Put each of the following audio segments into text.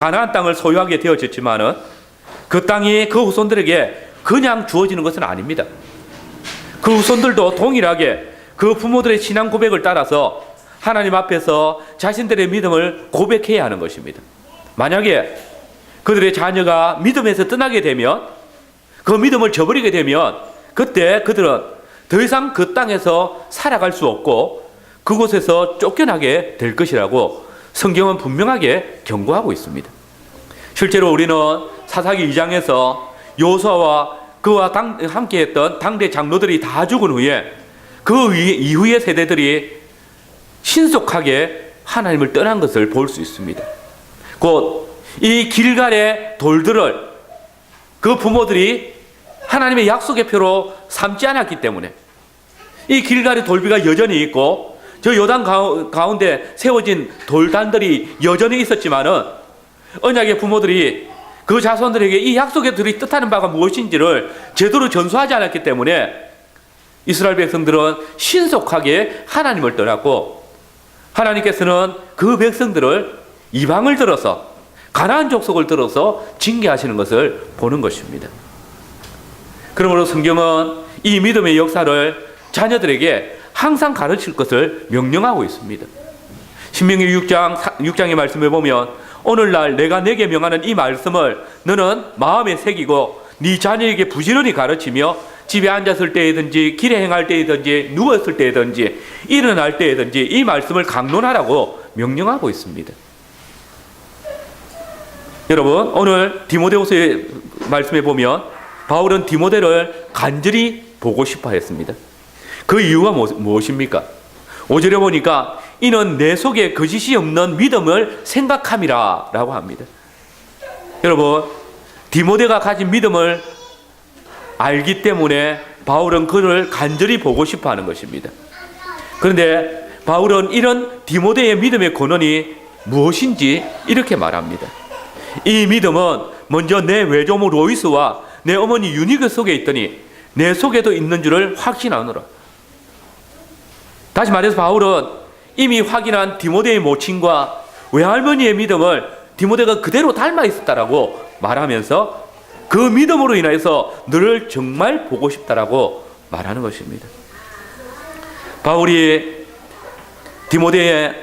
가나안 땅을 소유하게 되어졌지만은 그 땅이 그 후손들에게 그냥 주어지는 것은 아닙니다. 그 후손들도 동일하게 그 부모들의 신앙 고백을 따라서 하나님 앞에서 자신들의 믿음을 고백해야 하는 것입니다. 만약에 그들의 자녀가 믿음에서 떠나게 되면 그 믿음을 저버리게 되면 그때 그들은 더 이상 그 땅에서 살아갈 수 없고 그곳에서 쫓겨나게 될 것이라고 성경은 분명하게 경고하고 있습니다. 실제로 우리는 사사기 2장에서 요수아와 그와 당, 함께했던 당대 장로들이 다 죽은 후에 그 위- 이후의 세대들이 신속하게 하나님을 떠난 것을 볼 수 있습니다. 곧 이 길갈의 돌들을 그 부모들이 하나님의 약속의 표로 삼지 않았기 때문에 이 길갈의 돌비가 여전히 있고 저 요단 가운데 세워진 돌단들이 여전히 있었지만은 언약의 부모들이 그 자손들에게 이 약속의 들이 뜻하는 바가 무엇인지를 제대로 전수하지 않았기 때문에 이스라엘 백성들은 신속하게 하나님을 떠났고 하나님께서는 그 백성들을 이방을 들어서 가나안 족속을 들어서 징계하시는 것을 보는 것입니다. 그러므로 성경은 이 믿음의 역사를 자녀들에게 항상 가르칠 것을 명령하고 있습니다. 신명기 6장 6장의 말씀을 보면 오늘날 내가 내게 명하는 이 말씀을 너는 마음에 새기고 네 자녀에게 부지런히 가르치며 집에 앉았을 때이든지 길에 행할 때이든지 누웠을 때이든지 일어날 때이든지 이 말씀을 강론하라고 명령하고 있습니다. 여러분 오늘 디모데후서의 말씀에 보면 바울은 디모데를 간절히 보고 싶어 했습니다. 그 이유가 뭐- 무엇입니까? 5절에 보니까 이는 내 속에 거짓이 없는 믿음을 생각함이라 라고 합니다. 여러분 디모데가 가진 믿음을 알기 때문에 바울은 그를 간절히 보고 싶어 하는 것입니다. 그런데 바울은 이런 디모데의 믿음의 근원이 무엇인지 이렇게 말합니다. 이 믿음은 먼저 내 외조모 로이스와 내 어머니 유니그 속에 있더니 내 속에도 있는 줄을 확신하노라. 다시 말해서 바울은 이미 확인한 디모데의 모친과 외할머니의 믿음을 디모데가 그대로 닮아 있었다라고 말하면서 그 믿음으로 인해서 너를 정말 보고 싶다라고 말하는 것입니다. 바울이 디모데의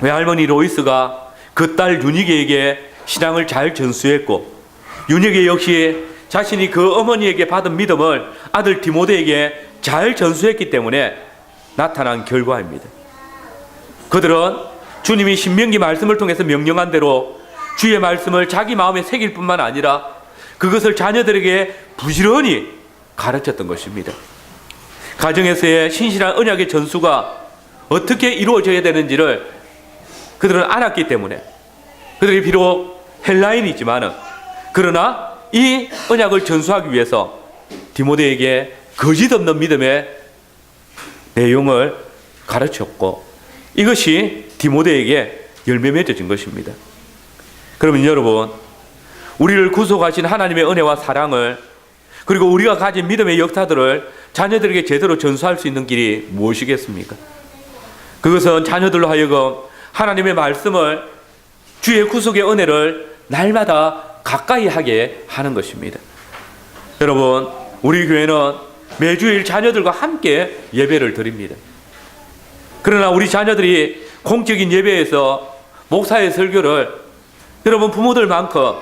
외할머니 로이스가 그딸 유니게에게 신앙을 잘 전수했고 유니게 역시 자신이 그 어머니에게 받은 믿음을 아들 디모데에게 잘 전수했기 때문에 나타난 결과입니다. 그들은 주님이 신명기 말씀을 통해서 명령한 대로 주의 말씀을 자기 마음에 새길 뿐만 아니라 그것을 자녀들에게 부지런히 가르쳤던 것입니다. 가정에서의 신실한 언약의 전수가 어떻게 이루어져야 되는지를 그들은 알았기 때문에 그들이 비록 헬라인이지만은 그러나 이 언약을 전수하기 위해서 디모데에게 거짓 없는 믿음의 내용을 가르쳤고 이것이 디모데에게 열매 맺어진 것입니다. 그러면 여러분 우리를 구속하신 하나님의 은혜와 사랑을 그리고 우리가 가진 믿음의 역사들을 자녀들에게 제대로 전수할 수 있는 길이 무엇이겠습니까? 그것은 자녀들로 하여금 하나님의 말씀을 주의 구속의 은혜를 날마다 가까이 하게 하는 것입니다. 여러분, 우리 교회는 매주일 자녀들과 함께 예배를 드립니다. 그러나 우리 자녀들이 공적인 예배에서 목사의 설교를 여러분 부모들만큼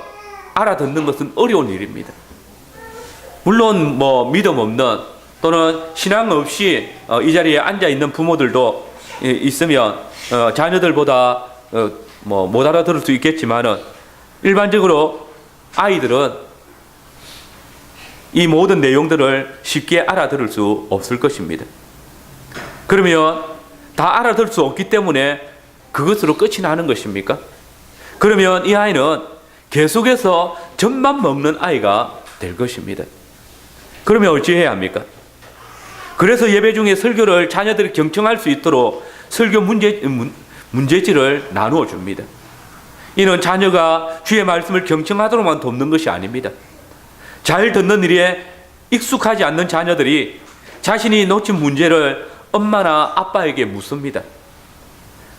알아듣는 것은 어려운 일입니다. 물론 뭐 믿음 없는 또는 신앙 없이 어, 이 자리에 앉아 있는 부모들도 예, 있으면 어, 자녀들보다 어, 뭐못 알아들을 수 있겠지만은 일반적으로 아이들은 이 모든 내용들을 쉽게 알아들을 수 없을 것입니다. 그러면 다 알아들 수 없기 때문에 그것으로 끝이 나는 것입니까? 그러면 이 아이는 계속해서 젖만 먹는 아이가 될 것입니다. 그러면 어찌해야 합니까? 그래서 예배 중에 설교를 자녀들이 경청할 수 있도록 설교 문제, 문, 문제지를 나누어 줍니다. 이는 자녀가 주의 말씀을 경청하도록만 돕는 것이 아닙니다. 잘 듣는 일에 익숙하지 않는 자녀들이 자신이 놓친 문제를 엄마나 아빠에게 묻습니다.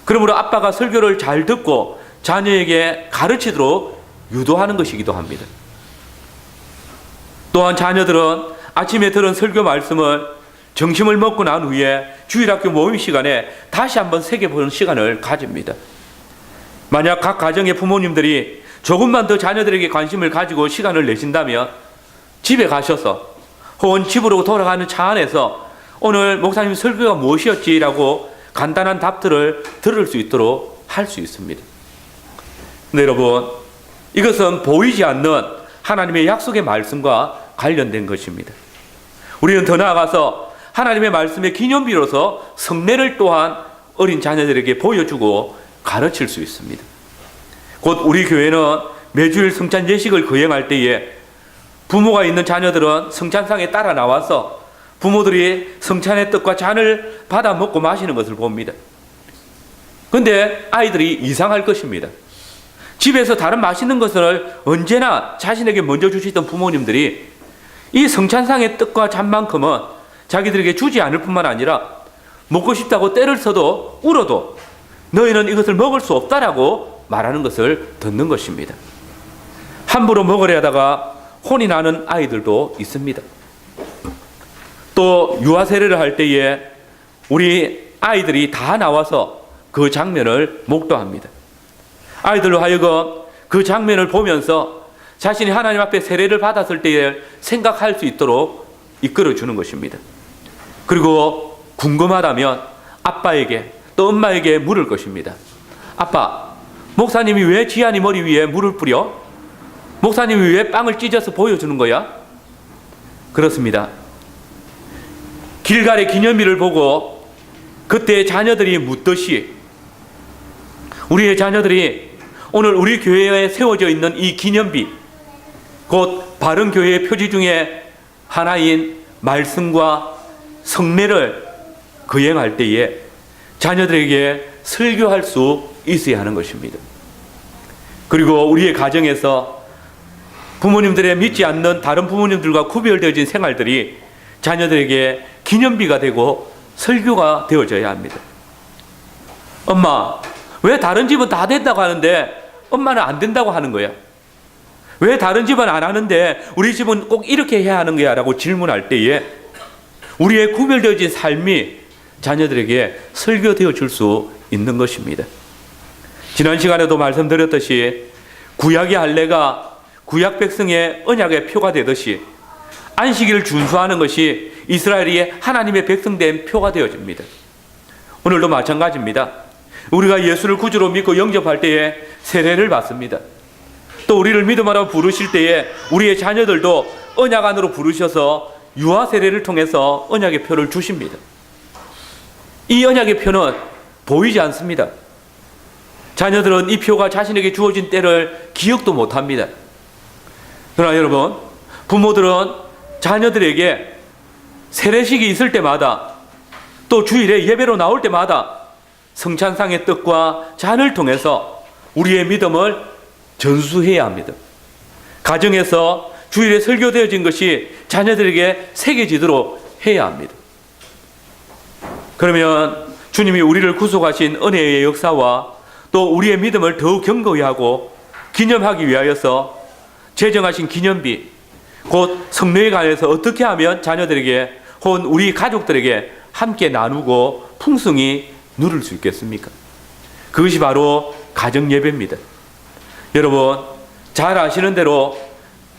그러므로 아빠가 설교를 잘 듣고 자녀에게 가르치도록 유도하는 것이기도 합니다. 또한 자녀들은 아침에 들은 설교 말씀을 점심을 먹고 난 후에 주일학교 모임 시간에 다시 한번 새겨보는 시간을 가집니다. 만약 각 가정의 부모님들이 조금만 더 자녀들에게 관심을 가지고 시간을 내신다면 집에 가셔서 혹은 집으로 돌아가는 차 안에서 오늘 목사님 설교가 무엇이었지라고 간단한 답들을 들을 수 있도록 할 수 있습니다. 네, 여러분, 이것은 보이지 않는 하나님의 약속의 말씀과 관련된 것입니다. 우리는 더 나아가서 하나님의 말씀의 기념비로서 성례를 또한 어린 자녀들에게 보여주고 가르칠 수 있습니다. 곧 우리 교회는 매주일 성찬 예식을 거행할 때에 부모가 있는 자녀들은 성찬상에 따라 나와서 부모들이 성찬의 떡과 잔을 받아 먹고 마시는 것을 봅니다. 근데 아이들이 이상할 것입니다. 집에서 다른 맛있는 것을 언제나 자신에게 먼저 주시던 부모님들이 이 성찬상의 떡과 잔만큼은 자기들에게 주지 않을 뿐만 아니라 먹고 싶다고 때를 써도 울어도 너희는 이것을 먹을 수 없다라고 말하는 것을 듣는 것입니다. 함부로 먹으려 하다가 혼이 나는 아이들도 있습니다. 또 유아 세례를 할 때에 우리 아이들이 다 나와서 그 장면을 목도합니다. 아이들로 하여금 그 장면을 보면서 자신이 하나님 앞에 세례를 받았을 때에 생각할 수 있도록 이끌어 주는 것입니다. 그리고 궁금하다면 아빠에게 또 엄마에게 물을 것입니다. 아빠, 목사님이 왜 지안이 머리 위에 물을 뿌려? 목사님이 왜 빵을 찢어서 보여주는 거야? 그렇습니다. 길갈의 기념비를 보고 그때 자녀들이 묻듯이 우리의 자녀들이 오늘 우리 교회에 세워져 있는 이 기념비, 곧 바른 교회의 표지 중에 하나인 말씀과 성례를 거행할 때에 자녀들에게 설교할 수 있어야 하는 것입니다. 그리고 우리의 가정에서 부모님들의 믿지 않는 다른 부모님들과 구별되어진 생활들이 자녀들에게 기념비가 되고 설교가 되어져야 합니다. 엄마, 왜 다른 집은 다 된다고 하는데 엄마는 안 된다고 하는 거야? 왜 다른 집은 안 하는데 우리 집은 꼭 이렇게 해야 하는 거야? 라고 질문할 때에 우리의 구별되어진 삶이 자녀들에게 설교되어 줄 수 있는 것입니다. 지난 시간에도 말씀드렸듯이 구약의 할례가 구약 백성의 언약의 표가 되듯이 안식일을 준수하는 것이 이스라엘이 하나님의 백성된 표가 되어집니다. 오늘도 마찬가지입니다. 우리가 예수를 구주로 믿고 영접할 때에 세례를 받습니다. 또 우리를 믿음하라 부르실 때에 우리의 자녀들도 언약 안으로 부르셔서 유아 세례를 통해서 언약의 표를 주십니다. 이 언약의 표는 보이지 않습니다. 자녀들은 이 표가 자신에게 주어진 때를 기억도 못 합니다. 그러나 여러분, 부모들은 자녀들에게 세례식이 있을 때마다 또 주일에 예배로 나올 때마다 성찬상의 뜻과 잔을 통해서 우리의 믿음을 전수해야 합니다. 가정에서 주일에 설교되어진 것이 자녀들에게 새겨지도록 해야 합니다. 그러면 주님이 우리를 구속하신 은혜의 역사와 또 우리의 믿음을 더욱 견고히 하고 기념하기 위하여서 제정하신 기념비, 곧 성례에 관해서 어떻게 하면 자녀들에게 혹은 우리 가족들에게 함께 나누고 풍성히 누릴 수 있겠습니까? 그것이 바로 가정 예배입니다. 여러분, 잘 아시는 대로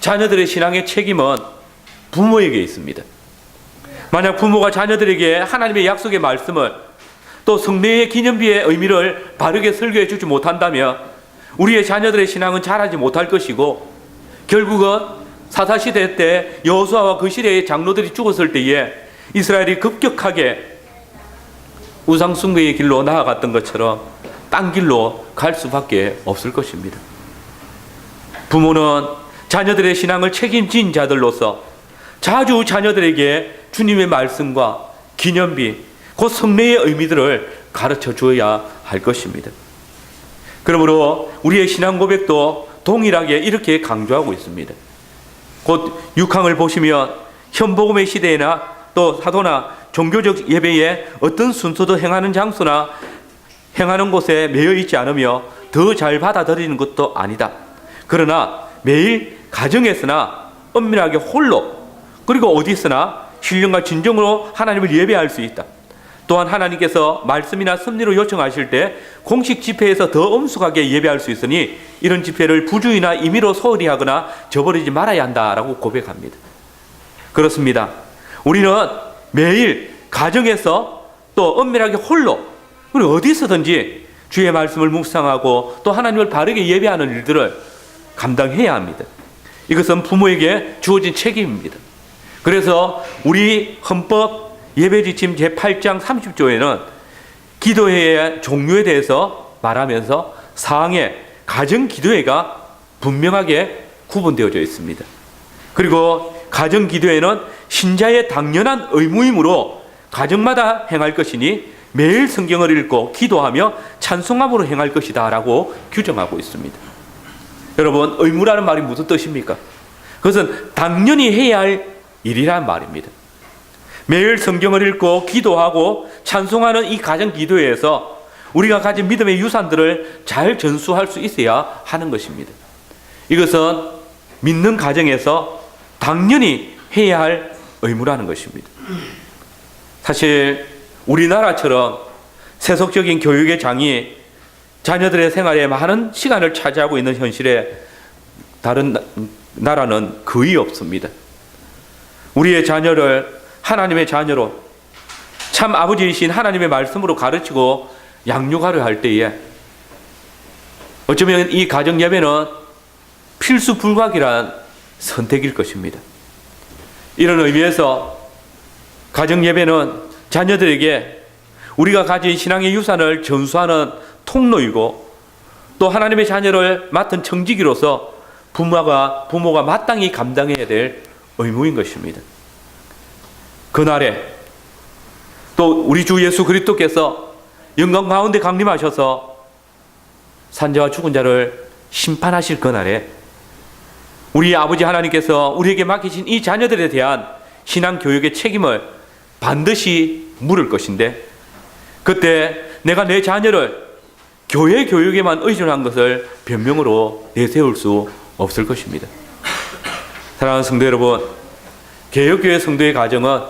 자녀들의 신앙의 책임은 부모에게 있습니다. 만약 부모가 자녀들에게 하나님의 약속의 말씀을 또 성례의 기념비의 의미를 바르게 설교해 주지 못한다면 우리의 자녀들의 신앙은 자라지 못할 것이고 결국은 사사시대 때 여호수아와 그 시대의 장로들이 죽었을 때에 이스라엘이 급격하게 우상 숭배의 길로 나아갔던 것처럼 딴 길로 갈 수밖에 없을 것입니다. 부모는 자녀들의 신앙을 책임진 자들로서 자주 자녀들에게 주님의 말씀과 기념비, 곧 성례의 의미들을 가르쳐 주어야 할 것입니다. 그러므로 우리의 신앙 고백도 동일하게 이렇게 강조하고 있습니다. 곧 육항을 보시면 현복음의 시대에나 또 사도나 종교적 예배에 어떤 순서도 행하는 장소나 행하는 곳에 매여 있지 않으며 더 잘 받아들이는 것도 아니다. 그러나 매일 가정에서나 엄밀하게 홀로 그리고 어디서나 신령과 진정으로 하나님을 예배할 수 있다. 또한 하나님께서 말씀이나 섭리로 요청하실 때 공식 집회에서 더 엄숙하게 예배할 수 있으니 이런 집회를 부주의나 임의로 소홀히 하거나 저버리지 말아야 한다라고 고백합니다. 그렇습니다. 우리는 매일 가정에서 또 엄밀하게 홀로 그리고 어디서든지 주의 말씀을 묵상하고 또 하나님을 바르게 예배하는 일들을 감당해야 합니다. 이것은 부모에게 주어진 책임입니다. 그래서 우리 헌법 예배 지침 제8장 30조에는 기도회의 종류에 대해서 말하면서 사항에 가정 기도회가 분명하게 구분되어져 있습니다. 그리고 가정 기도회는 신자의 당연한 의무이므로 가정마다 행할 것이니 매일 성경을 읽고 기도하며 찬송함으로 행할 것이다라고 규정하고 있습니다. 여러분 의무라는 말이 무슨 뜻입니까? 그것은 당연히 해야 할 일이란 말입니다. 매일 성경을 읽고 기도하고 찬송하는 이 가정 기도회에서 우리가 가진 믿음의 유산들을 잘 전수할 수 있어야 하는 것입니다. 이것은 믿는 가정에서 당연히 해야 할 의무라는 것입니다. 사실 우리나라처럼 세속적인 교육의 장이 자녀들의 생활에 많은 시간을 차지하고 있는 현실에 다른 나- 나라는 거의 없습니다. 우리의 자녀를 하나님의 자녀로 참 아버지이신 하나님의 말씀으로 가르치고 양육하려 할 때에 어쩌면 이 가정 예배는 필수 불가결한 선택일 것입니다. 이런 의미에서 가정 예배는 자녀들에게 우리가 가진 신앙의 유산을 전수하는 통로이고 또 하나님의 자녀를 맡은 청지기로서 부모가 부모가 마땅히 감당해야 될 의무인 것입니다. 그날에 또 우리 주 예수 그리스도께서 영광 가운데 강림하셔서 산자와 죽은 자를 심판하실 그날에 우리 아버지 하나님께서 우리에게 맡기신 이 자녀들에 대한 신앙 교육의 책임을 반드시 물을 것인데 그때 내가 내 자녀를 교회 교육에만 의존한 것을 변명으로 내세울 수 없을 것입니다. 사랑하는 성도 여러분, 개혁교회 성도의 가정은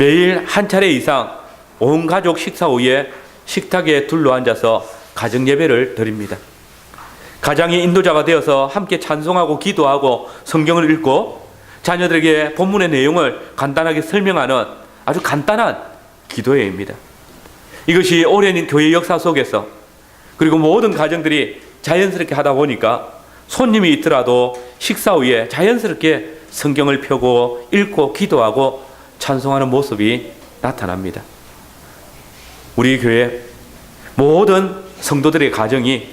매일 한 차례 이상 온 가족 식사 후에 식탁에 둘러앉아서 가정 예배를 드립니다. 가장의 인도자가 되어서 함께 찬송하고 기도하고 성경을 읽고 자녀들에게 본문의 내용을 간단하게 설명하는 아주 간단한 기도회입니다. 이것이 오랜 교회 역사 속에서 그리고 모든 가정들이 자연스럽게 하다 보니까 손님이 있더라도 식사 후에 자연스럽게 성경을 펴고 읽고 기도하고 찬송하는 모습이 나타납니다. 우리 교회 모든 성도들의 가정이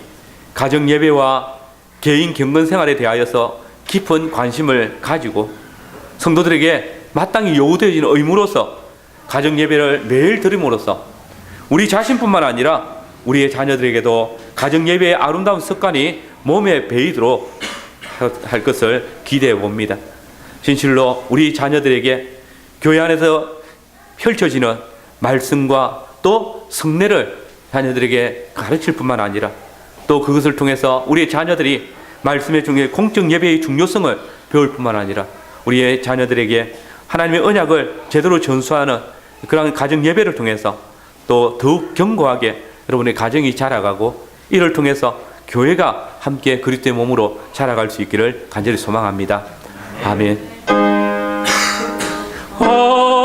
가정 예배와 개인 경건 생활에 대하여서 깊은 관심을 가지고 성도들에게 마땅히 요구되어지는 의무로서 가정 예배를 매일 드림으로써 우리 자신뿐만 아니라 우리의 자녀들에게도 가정 예배의 아름다운 습관이 몸에 배이도록 할 것을 기대해 봅니다. 진실로 우리 자녀들에게 교회 안에서 펼쳐지는 말씀과 또 성례를 자녀들에게 가르칠 뿐만 아니라 또 그것을 통해서 우리의 자녀들이 말씀의 중에 공적 예배의 중요성을 배울 뿐만 아니라 우리의 자녀들에게 하나님의 언약을 제대로 전수하는 그런 가정 예배를 통해서 또 더욱 견고하게 여러분의 가정이 자라가고 이를 통해서 교회가 함께 그리스도의 몸으로 자라갈 수 있기를 간절히 소망합니다. 아멘.